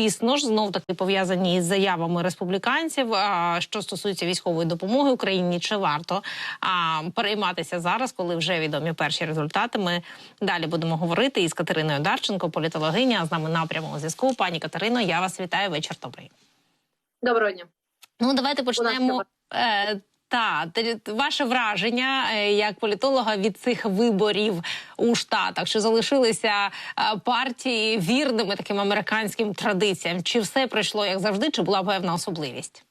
Звісно ж, знов таки пов'язані із заявами республіканців. Що стосується військової допомоги Україні, чи варто перейматися зараз, коли вже відомі перші результати? Ми далі будемо говорити із Катериною Дарченко, політологиня. З нами на прямому зв'язку. Пані Катерино, я вас вітаю. Вечір добрий. Доброго дня. Ну давайте почнемо. Та ваше враження е, як політолога від цих виборів у штатах, що залишилися е, партії вірними таким американським традиціям? Чи все пройшло як завжди? Чи була певна особливість?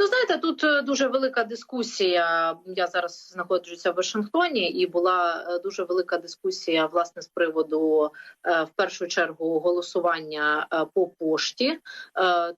Ну, знаєте, тут е, дуже велика дискусія. Я зараз знаходжуся в Вашингтоні, і була дуже велика дискусія власне з приводу в першу чергу голосування по пошті,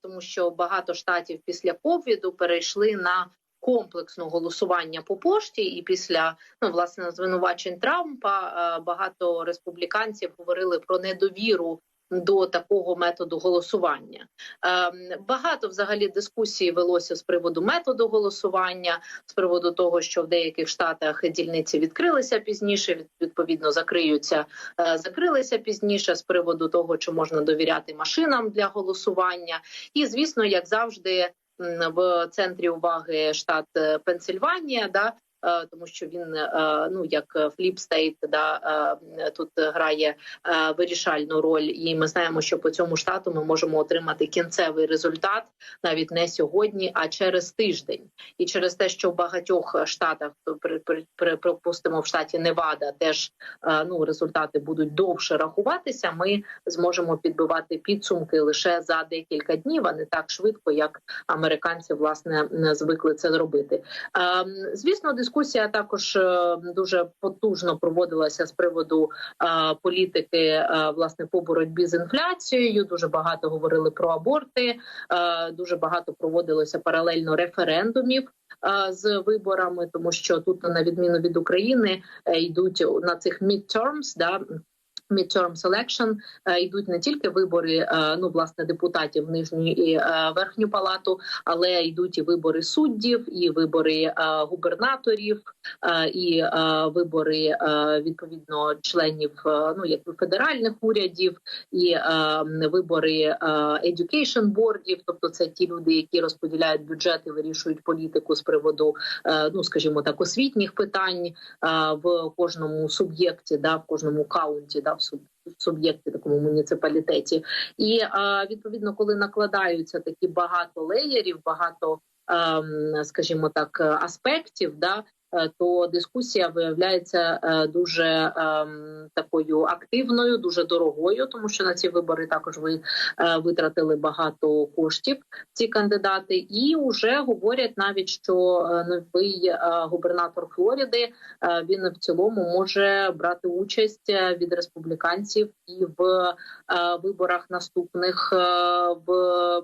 тому що багато штатів після ковіду перейшли на комплексного голосування по пошті, і після ну власне звинувачень Трампа багато республіканців говорили про недовіру до такого методу голосування. Ем, багато взагалі дискусій велося з приводу методу голосування, з приводу того, що в деяких штатах дільниці відкрилися пізніше, відповідно закриються, е, закрилися пізніше з приводу того, чи можна довіряти машинам для голосування, і звісно, як завжди. В центрі уваги штат е, Пенсильванія, да тому що він е, ну як фліп стейт, да е, тут грає вирішальну роль, і ми знаємо, що по цьому штату ми можемо отримати кінцевий результат навіть не сьогодні, а через тиждень. І через те, що в багатьох штатах припустимо в штаті Невада, теж ну результати будуть довше рахуватися. Ми зможемо підбивати підсумки лише за декілька днів, а не так швидко, як американці власне звикли це зробити. Ем, звісно, дискусія дискусія також е, дуже потужно проводилася з приводу е, політики е, власне по боротьбі з інфляцією. Дуже багато говорили про аборти, дуже багато проводилося паралельно референдумів. З виборами, тому що тут, на відміну від України, йдуть на цих midterms, да midterm selection. Е, йдуть не тільки вибори, е, ну власне депутатів в нижню і е, верхню палату, але йдуть і вибори суддів, і вибори губернаторів, і вибори відповідно членів ну якби федеральних урядів, і вибори education бордів, тобто це ті люди, які розподіляють бюджети, вирішують політику з приводу, ну скажімо так, освітніх питань в кожному суб'єкті, да в кожному каунті, да суб'єкті такому муніципалітеті, і відповідно, коли накладаються такі багато леєрів, багато, ем, скажімо так, аспектів, да Е, то дискусія виявляється е, дуже ем, такою активною, дуже дорогою, тому що на ці вибори також ви е, витратили багато коштів. Ці кандидати, і вже говорять навіть, що новий губернатор Флориди він в цілому може брати участь від республіканців і в виборах наступних в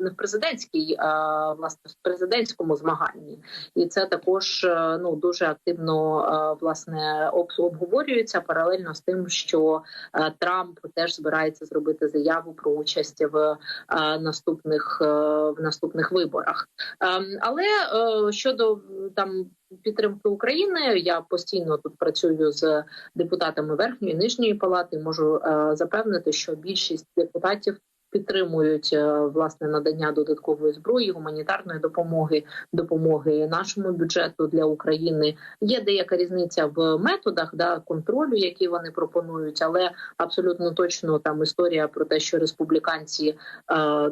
не в президентській, власне в президентському змаганні, і це також ну дуже активно е, власне обговорюється паралельно з тим, що е, Трамп теж збирається зробити заяву про участь в е, наступних в наступних виборах. Ем, але щодо там. Підтримки України я постійно тут працюю з депутатами верхньої і нижньої палати. Можу запевнити, що більшість депутатів підтримують е, власне надання додаткової зброї, гуманітарної допомоги, допомоги нашому бюджету для України. Є деяка різниця в методах да контролю, які вони пропонують, але абсолютно точно там історія про те, що республіканці е,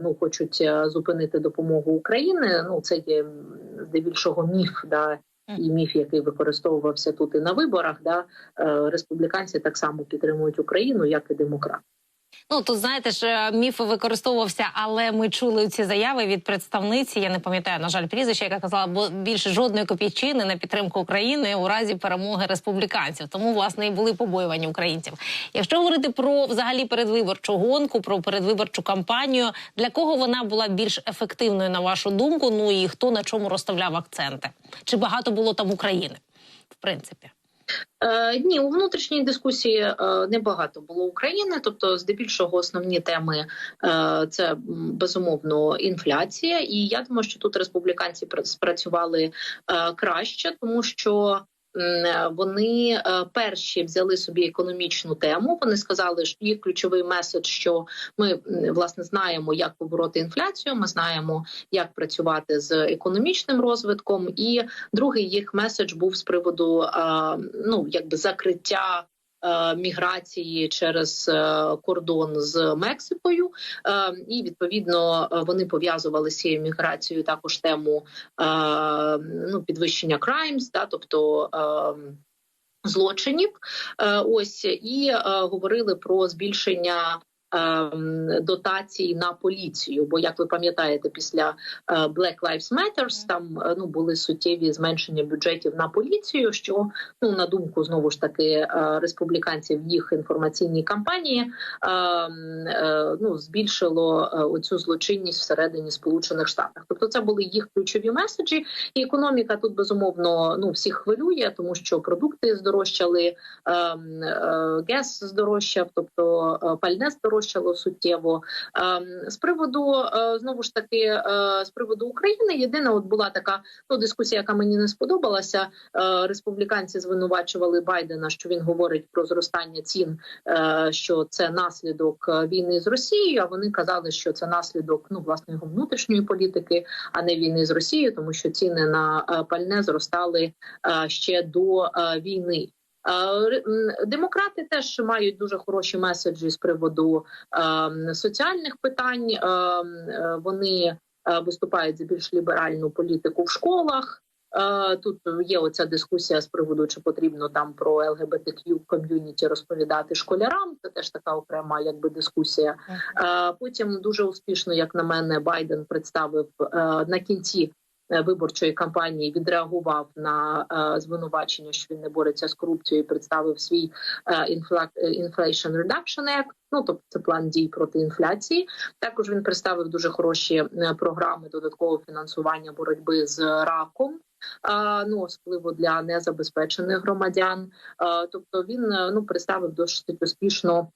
ну хочуть е, зупинити допомогу України. Ну це є здебільшого міф, да. І міф, який використовувався тут і на виборах, да республіканці так само підтримують Україну, як і демократи. Ну тут знаєте ж е, міф використовувався, але ми чули ці заяви від представниці. Я не пам'ятаю на жаль прізвища, яка казала, бо більше жодної копійчини на підтримку України у разі перемоги республіканців. Тому власне і були побоювання українців. Якщо говорити про взагалі передвиборчу гонку, про передвиборчу кампанію, для кого вона була більш ефективною на вашу думку? Ну і хто на чому розставляв акценти? Чи багато було там України в принципі? Е, ні, у внутрішній дискусії е, небагато було України, тобто, здебільшого, основні теми е, це безумовно інфляція, і я думаю, що тут республіканці спрацювали краще, тому що вони е, перші взяли собі економічну тему. Вони сказали, що їх ключовий меседж, що ми власне знаємо, як побороти інфляцію. Ми знаємо, як працювати з економічним розвитком. І другий їх меседж був з приводу е, ну якби закриття. Е, Міграції через е, кордон з Мексикою, Е, і відповідно вони пов'язували з цією міграцією також тему ну, підвищення краймс, да, тобто злочинів. Ось і е, говорили про збільшення. Ем, Дотацій на поліцію, бо як ви пам'ятаєте, після е, Black Lives Matter там е, ну були суттєві зменшення бюджетів на поліцію, що ну на думку знову ж таки е, республіканців їх інформаційній кампанії ем, ну збільшило оцю злочинність всередині Сполучених Штатів. Тобто, це були їх ключові меседжі, і економіка тут безумовно ну всіх хвилює, тому що продукти здорожчали, ем, е, здорожчав, тобто пальне здорожчало суттєво. Ем, з приводу е, знову ж таки е, з приводу України, єдина от була така ну, дискусія, яка мені не сподобалася. Е, республіканці звинувачували Байдена, що він говорить про зростання цін, що це наслідок війни з Росією. А вони казали, що це наслідок ну власне його внутрішньої політики, а не війни з Росією, тому що ціни на пальне зростали ще до війни. Е, Демократи теж мають дуже хороші меседжі з приводу е, соціальних питань. Е, Вони виступають за більш ліберальну політику в школах. Тут є оця дискусія з приводу, чи потрібно там про ЛГБТQ ком'юніті розповідати школярам. Це теж така окрема якби дискусія. Потім дуже успішно, як на мене, Байден представив на кінці. Е, Виборчої кампанії відреагував на е, звинувачення, що він не бореться з корупцією, і представив свій е, Inflation Reduction Act, Ну тобто це план дій проти інфляції. Також він представив дуже хороші програми додаткового фінансування боротьби з раком. Ну, особливо для незабезпечених громадян. Тобто він ну представив досить успішно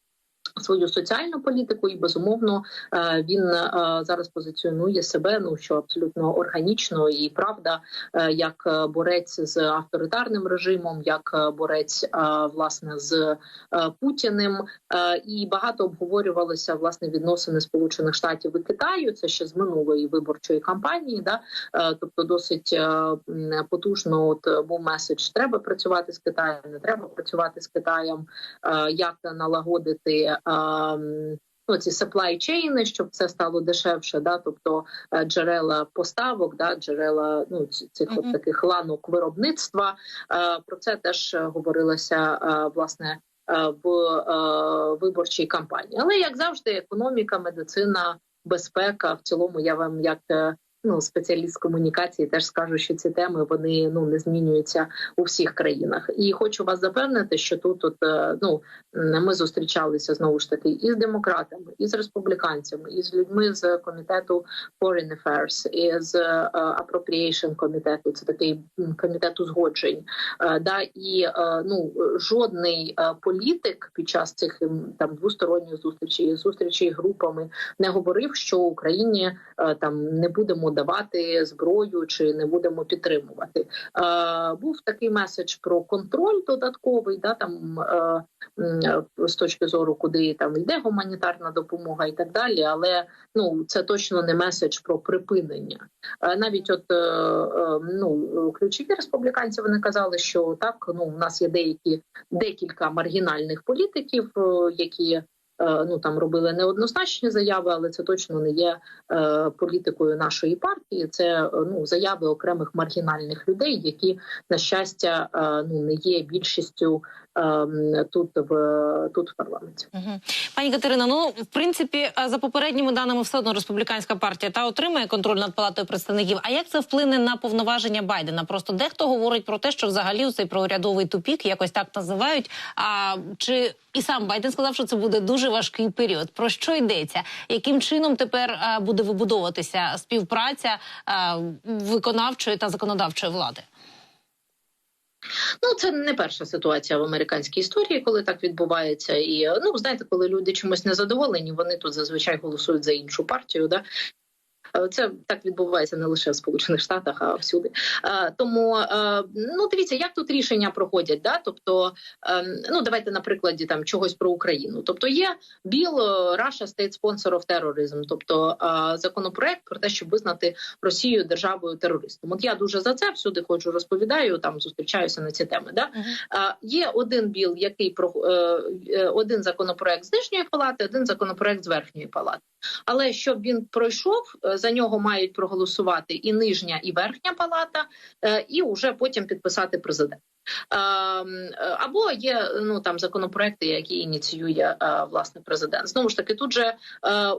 свою соціальну політику, і безумовно е, він е, зараз позиціонує себе. Ну що абсолютно органічно і правда, е, як борець з авторитарним режимом, як борець власне з Путіним. І багато обговорювалося власне відносини Сполучених Штатів і Китаю. Це ще з минулої виборчої кампанії. Да? Тобто, досить потужно от був меседж: треба працювати з Китаєм, не треба працювати з Китаєм, як налагодити. Ну, ці supply chain, щоб це стало дешевше, да, тобто е, джерела поставок, да, джерела ну цих от Мгм. таких ланок виробництва. Е, Про це теж говорилося е, власне в виборчій кампанії. Але як завжди, економіка, медицина, безпека в цілому, я вам як ну спеціаліст з комунікації теж скажу, що ці теми вони ну не змінюються у всіх країнах. І хочу вас запевнити, що тут от е, ну ми зустрічалися знову ж таки і з демократами, і з республіканцями, і з людьми з комітету Foreign Affairs, і з е, Appropriation комітету. Це такий комітет узгоджень. Е, Да, і ну жодний політик під час цих там двосторонніх зустрічей, зустрічей групами не говорив, що Україні там не будемо давати зброю чи не будемо підтримувати. Е, Був такий меседж про контроль додатковий, да там е, з точки зору, куди там йде гуманітарна допомога і так далі. Але ну це точно не меседж про припинення. Е, Навіть от ну ключові республіканці вони казали, що так ну у нас є деякі декілька маргінальних політиків, які ну там робили неоднозначні заяви, але це точно не є е, політикою нашої партії. Це е, ну заяви окремих маргінальних людей, які на щастя е, ну не є більшістю е, тут в тут в парламенті. Пані Катерина, ну в принципі, за попередніми даними, все одно республіканська партія та отримає контроль над палатою представників. А як це вплине на повноваження Байдена? Просто дехто говорить про те, що взагалі цей проурядовий тупік якось так називають. А чи і сам Байден сказав, що це буде дуже важкий період? Про що йдеться? Яким чином тепер буде вибудовуватися співпраця виконавчої та законодавчої влади? Ну, це не перша ситуація в американській історії, коли так відбувається. І ну знаєте, коли люди чимось незадоволені, вони тут зазвичай голосують за іншу партію. Да? Е, Це так відбувається не лише в Сполучених Штатах, а всюди. Е, Тому е, ну дивіться, як тут рішення проходять. Да? Тобто, е, ну давайте на прикладі там чогось про Україну. Тобто є біл Russia State Sponsor of Terrorism, тобто законопроект про те, щоб визнати Росію державою терористом. От я дуже за це всюди ходжу, розповідаю там, зустрічаюся на ці теми. Да? А, Є один біл, який про один законопроект з нижньої палати, один законопроект з верхньої палати. Але щоб він пройшов, за нього мають проголосувати і нижня, і верхня палата, е, і вже потім підписати президент. Е, е, Або є ну там законопроекти, які ініціює власне президент. Знову ж таки, тут же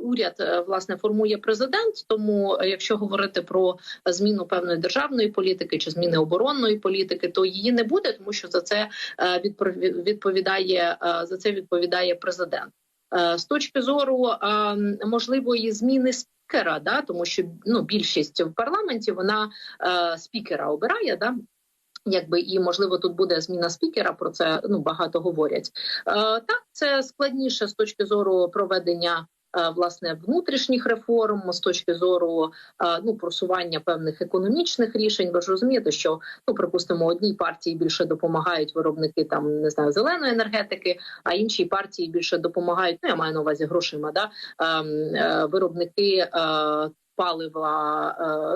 уряд власне формує президент. Тому, якщо говорити про зміну певної державної політики чи зміни оборонної політики, то її не буде, тому що за це відповідає за це відповідає президент. Е, З точки зору е, можливої зміни спікера, да, тому що ну більшість в парламенті вона е, спікера обирає, да. Якби і можливо тут буде зміна спікера. Про це ну багато говорять. Е, так, це складніше з точки зору проведення власне внутрішніх реформ, з точки зору е, ну просування певних економічних рішень. Ви ж розумієте, що ну припустимо, одній партії більше допомагають виробники там не знаю зеленої енергетики, а іншій партії більше допомагають. Ну я маю на увазі грошима. Да ем, е, виробники е, палива.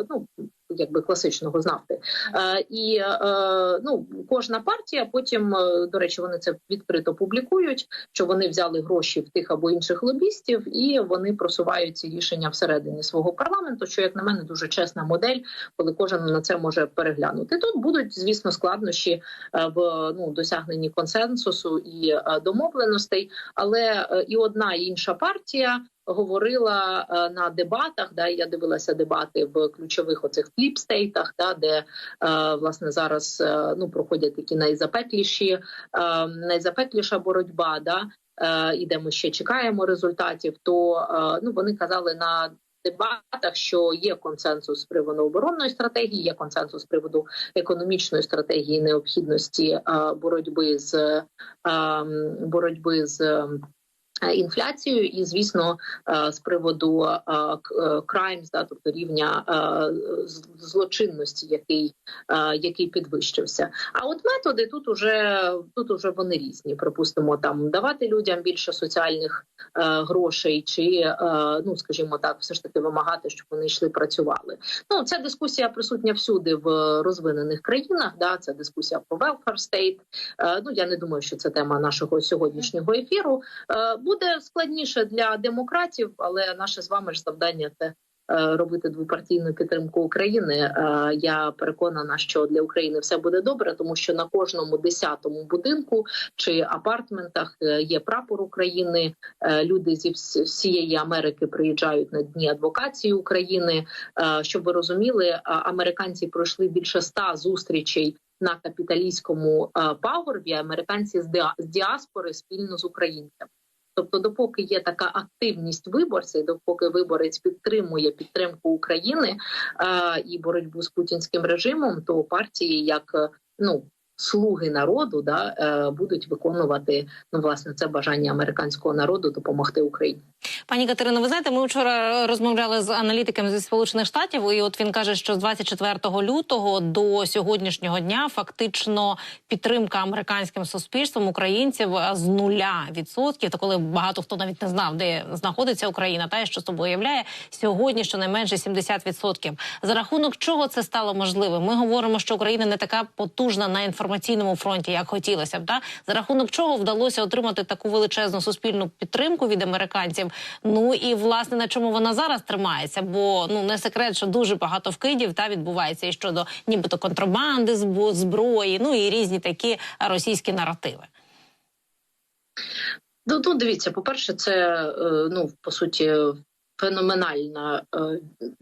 Е, ну якби класичного з нафти. Е, і е, ну кожна партія потім, е, до речі, вони це відкрито публікують, що вони взяли гроші в тих або інших лобістів, і вони просувають ці рішення всередині свого парламенту. Що як на мене дуже чесна модель, коли кожен на це може переглянути. Тут будуть звісно складнощі в ну досягненні консенсусу і домовленостей, але і одна і інша партія говорила е, на дебатах. Да, я дивилася дебати в ключових оцих фліп-стейтах, да, де е, власне зараз е, ну проходять такі найзапекліші, найзапекліша боротьба. Да, і де ми ще чекаємо результатів. То ну вони казали на. Дебатах, що є консенсус з приводу оборонної стратегії, є консенсус з приводу економічної стратегії необхідності боротьби з е, боротьби з е, інфляцією, і звісно, е, з приводу е, к- е, да, тобто рівня злочинності, який, який підвищився. А от методи тут уже тут уже вони різні. Припустимо, там давати людям більше соціальних грошей, чи ну скажімо так, все ж таки вимагати, щоб вони йшли працювали. Ну ця дискусія присутня всюди в розвинених країнах. Да, це дискусія про welfare state. Ну я не думаю, що це тема нашого сьогоднішнього ефіру. Буде складніше для демократів, але наше з вами ж завдання це. е, Робити двопартійну підтримку України. Е, Я переконана, що для України все буде добре, тому що на кожному десятому будинку чи апартментах е, є прапор України. Люди зі всієї Америки приїжджають на дні адвокації України. Щоб ви розуміли, американці пройшли більше ста зустрічей на капіталійському пагорбі. Американці з діаспори спільно з українцями. Тобто, допоки є така активність виборців, допоки виборець підтримує підтримку України е, і боротьбу з путінським режимом, то партії як е, ну слуги народу да е, будуть виконувати ну власне це бажання американського народу допомогти Україні. Пані Катерино, ви знаєте, ми вчора розмовляли з аналітиком зі сполучених штатів, і от він каже, що з 24 лютого до сьогоднішнього дня фактично підтримка американським суспільством українців з нуля відсотків. Та коли багато хто навіть не знав, де знаходиться Україна, та що собою являє сьогодні, щонайменше 70%. За рахунок чого це стало можливим? Ми говоримо, що Україна не така потужна на інформаційному фронті, як хотілося б. Та за рахунок чого вдалося отримати таку величезну суспільну підтримку від американців. Ну і власне на чому вона зараз тримається? Бо ну не секрет, що дуже багато вкидів та відбувається і щодо нібито контрабанди зброї, ну і різні такі російські наративи. Ну, ну дивіться, по-перше, це е, ну по суті феноменальна е,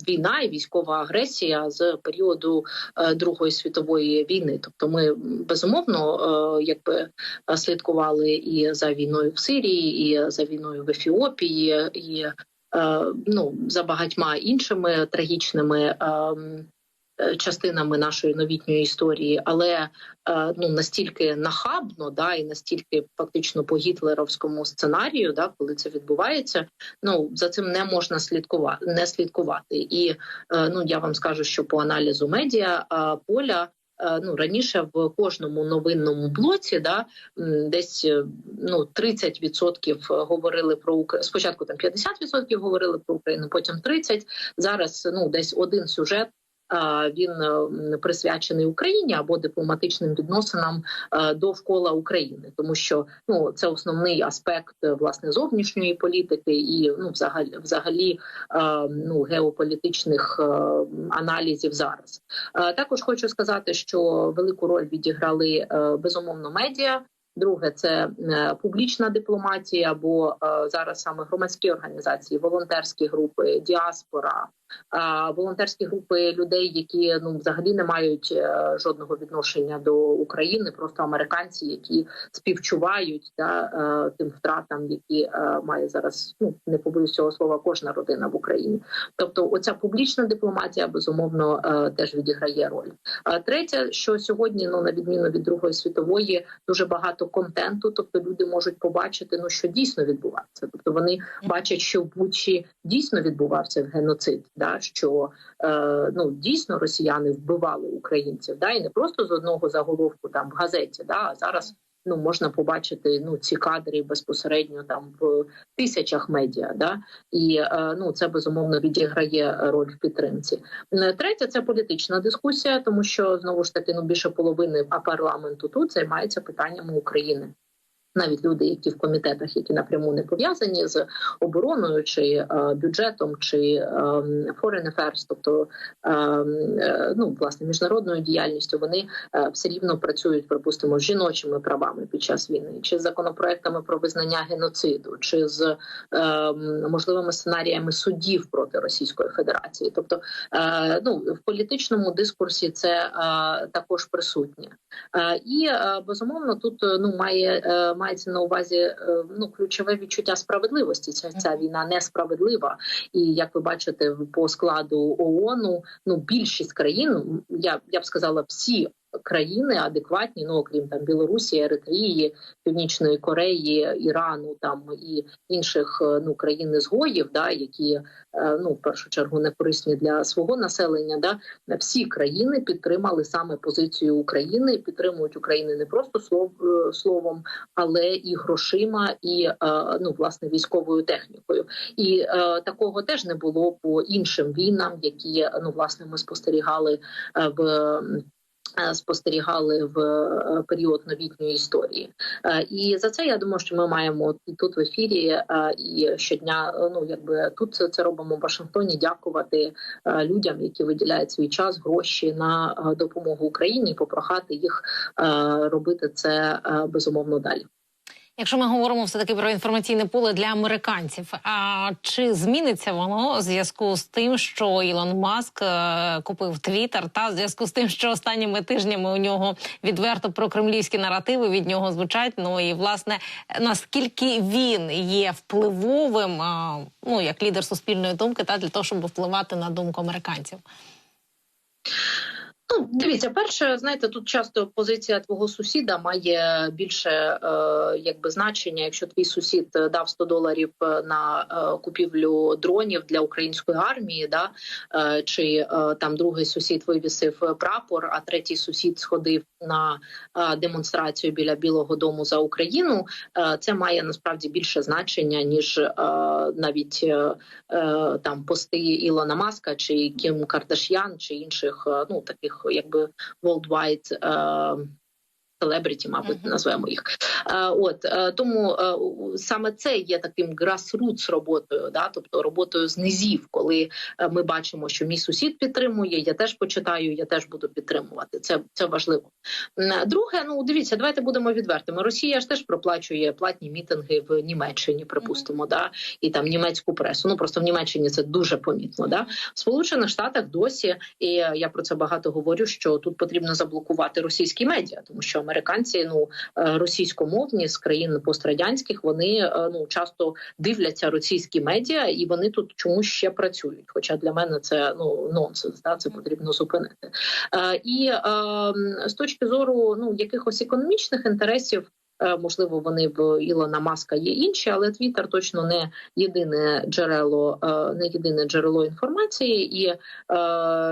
війна і військова агресія з періоду е, Другої світової війни. Тобто, ми безумовно е, якби слідкували і за війною в Сирії, і за війною в Ефіопії, і ну за багатьма іншими трагічними. Е, частинами нашої новітньої історії, але е, ну настільки нахабно, да і настільки фактично по гітлеровському сценарію, да, коли це відбувається, ну за цим не можна слідкувати, не слідкувати. І е, ну я вам скажу, що по аналізу медіа поля. Ну раніше в кожному новинному блоці, да десь ну 30% говорили про Україну. Спочатку там 50% говорили про Україну, потім 30%. Зараз ну десь один сюжет. Він е, присвячений Україні або дипломатичним відносинам е, довкола України, тому що ну це основний аспект е, власне зовнішньої політики і ну взагалі взагалі ну геополітичних аналізів зараз. Також хочу сказати, що велику роль відіграли безумовно медіа. Друге, це публічна дипломатія, або зараз саме громадські організації, волонтерські групи, діаспора, волонтерські групи людей, які ну взагалі не мають е, жодного відношення до України, просто американці, які співчувають да, е, тим втратам, які е, має зараз. Ну не побоюсь цього слова, кожна родина в Україні. Тобто, оця публічна дипломатія безумовно теж відіграє роль. Третє, що сьогодні, ну на відміну від Другої світової, дуже багато контенту, тобто люди можуть побачити, ну що дійсно відбувається. Тобто вони бачать, що в Бучі дійсно відбувався геноцид, да що е, ну дійсно росіяни вбивали українців, да і не просто з одного заголовку там в газеті, да а зараз. Ну, можна побачити ну ці кадри безпосередньо там в тисячах медіа, да і е, ну це безумовно відіграє роль в підтримці. Третє це політична дискусія, тому що знову ж таки ну більше половини а парламенту тут займається питаннями України. Навіть люди, які в комітетах, які напряму не пов'язані з обороною чи е, бюджетом, чи е, foreign affairs, тобто е, ну власне міжнародною діяльністю, вони все рівно працюють, припустимо, з жіночими правами під час війни, чи з законопроектами про визнання геноциду, чи з можливими сценаріями судів проти Російської Федерації. Тобто, ну в політичному дискурсі це також присутнє. І безумовно тут ну має е, мається на увазі е, ну ключове відчуття справедливості. Ця ця війна несправедлива, і як ви бачите, по складу ООН, ну більшість країн, я я б сказала, всі. Країни адекватні, ну окрім там Білорусі, Еритрії, Північної Кореї, Ірану, там і інших е, ну країн ізгоїв, да які е, ну в першу чергу не корисні для свого населення. Да всі країни підтримали саме позицію України, підтримують Україну не просто слов, е, словом, але і грошима, і ну власне військовою технікою. І такого теж не було по іншим війнам, які ну власне ми спостерігали в. Е, Спостерігали в е, період новітньої історії, Е, і за це я думаю, що ми маємо і тут в ефірі і щодня. Ну якби тут це- робимо в Вашингтоні. Дякувати людям, які виділяють свій час, гроші на допомогу Україні, попрохати їх робити це безумовно далі. Якщо ми говоримо все таки про інформаційне поле для американців, а чи зміниться воно в зв'язку з тим, що Ілон Маск е, купив Твіттер, та в зв'язку з тим, що останніми тижнями у нього відверто прокремлівські наративи від нього звучать? Ну і власне наскільки він є впливовим, ну як лідер суспільної думки, та для того, щоб впливати на думку американців? Ну, дивіться, перше, знаєте, тут часто позиція твого сусіда має більше е, якби значення. Якщо твій сусід е, дав 100 доларів е, на е, купівлю дронів для української армії, да е, чи е, там другий сусід вивісив прапор, а третій сусід сходив на е, демонстрацію біля Білого Дому за Україну, е, це має насправді більше значення ніж е, навіть е, е, там пости Ілона Маска чи Кім Кардаш'ян чи інших е, ну таких якби worldwide е, селебріті, мабуть, Мгм. назвемо їх. Е, От е, тому е, саме це є таким grassroots роботою, да, тобто роботою з низів, коли ми бачимо, що мій сусід підтримує, я теж почитаю, я теж буду підтримувати. Це це важливо. Друге, ну дивіться, давайте будемо відвертими. Росія ж теж проплачує платні мітинги в Німеччині, припустимо, да, і там німецьку пресу. Ну просто в Німеччині це дуже помітно. Да, в Сполучених Штатах досі, і я про це багато говорю. Що тут потрібно заблокувати російські медіа, тому що американці, ну е, російськомовні з країн пострадянських, вони е, ну часто дивляться російські медіа, і вони тут чомусь ще працюють. Хоча для мене це ну нонсенс, да це потрібно зупинити. Е, І е, з точки зору ну якихось економічних інтересів. Е, Можливо, вони в Ілона Маска є інші, але Твіттер точно не єдине джерело, е, не єдине джерело інформації, і е,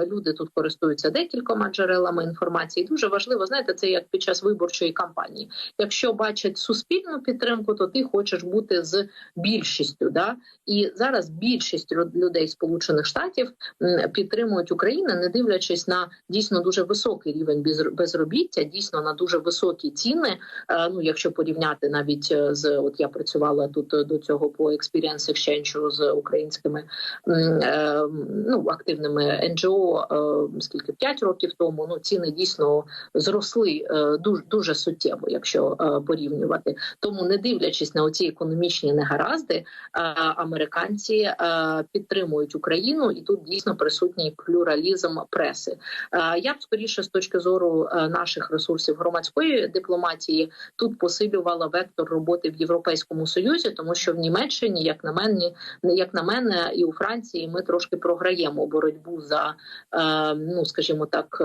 люди тут користуються декількома джерелами інформації. Дуже важливо, знаєте, це як під час виборчої кампанії. Якщо бачать суспільну підтримку, то ти хочеш бути з більшістю. Да? І зараз більшість людей Сполучених Штатів підтримують Україну, не дивлячись на дійсно дуже високий рівень безробіття, дійсно на дуже високі ціни. Е, Ну, якщо порівняти навіть е, з от я працювала тут е, до цього по Experience Exchange з українськими е, ну активними НГО, скільки 5 років тому. Ну ціни дійсно зросли дуже дуже суттєво, якщо порівнювати. Тому, не дивлячись на оці економічні негаразди, американці підтримують Україну, і тут дійсно присутній плюралізм преси. Я б скоріше з точки зору наших ресурсів громадської дипломатії тут посилювала вектор роботи в Європейському Союзі, тому що в Німеччині, як на мене, як на мене, і у Франції ми трошки програємо боротьбу за е, ну скажімо так.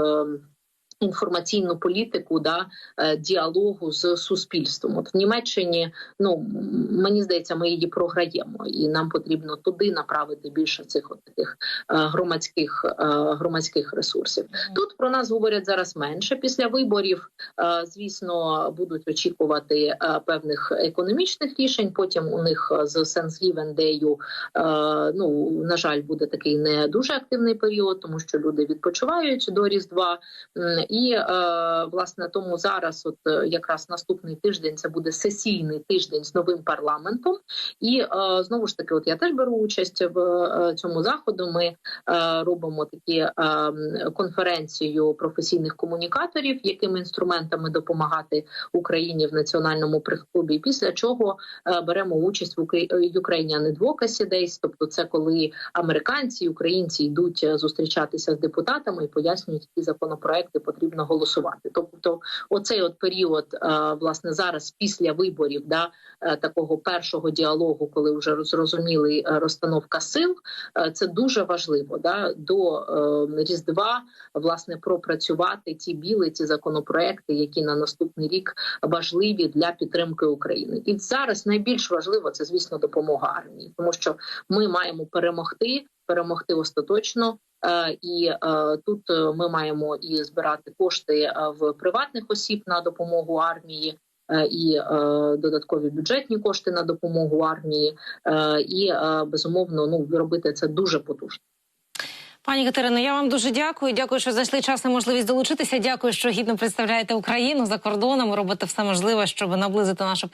Інформаційну політику да е, діалогу з суспільством. От в Німеччині, ну мені здається, ми її програємо, і нам потрібно туди направити більше цих от таких е, громадських е, громадських ресурсів. Тут про нас говорять зараз менше. Після виборів, звісно, будуть очікувати певних економічних рішень. Потім у них з е, ну на жаль, буде такий не дуже активний період, тому що люди відпочивають до Різдва. І е, власне тому зараз, от е, якраз наступний тиждень, це буде сесійний тиждень з новим парламентом. І е, знову ж таки, от я теж беру участь в цьому заходу. Ми робимо такі конференцію професійних комунікаторів, якими інструментами допомагати Україні в національному прес-клубі. Після чого беремо участь в Ukrainian Advocacy Days, тобто це коли американці і українці йдуть зустрічатися з депутатами і пояснюють, які законопроекти потрібно голосувати. Тобто, оцей от період, е, власне, зараз після виборів, да е, такого першого діалогу, коли вже зрозуміли е, розстановка сил, це дуже важливо. Да до різдва власне пропрацювати ці біли, ці законопроекти, які на наступний рік важливі для підтримки України. І зараз найбільш важливо це, звісно, допомога армії, тому що ми маємо перемогти, перемогти остаточно. Е, І е, тут е, ми маємо і збирати кошти в приватних осіб на допомогу армії. І додаткові бюджетні кошти на допомогу армії, і безумовно ну робити це дуже потужно. Пані Катерино, я вам дуже дякую. Дякую, що знайшли час і можливість долучитися. Дякую, що гідно представляєте Україну за кордоном. Робите все можливе, щоб наблизити нашу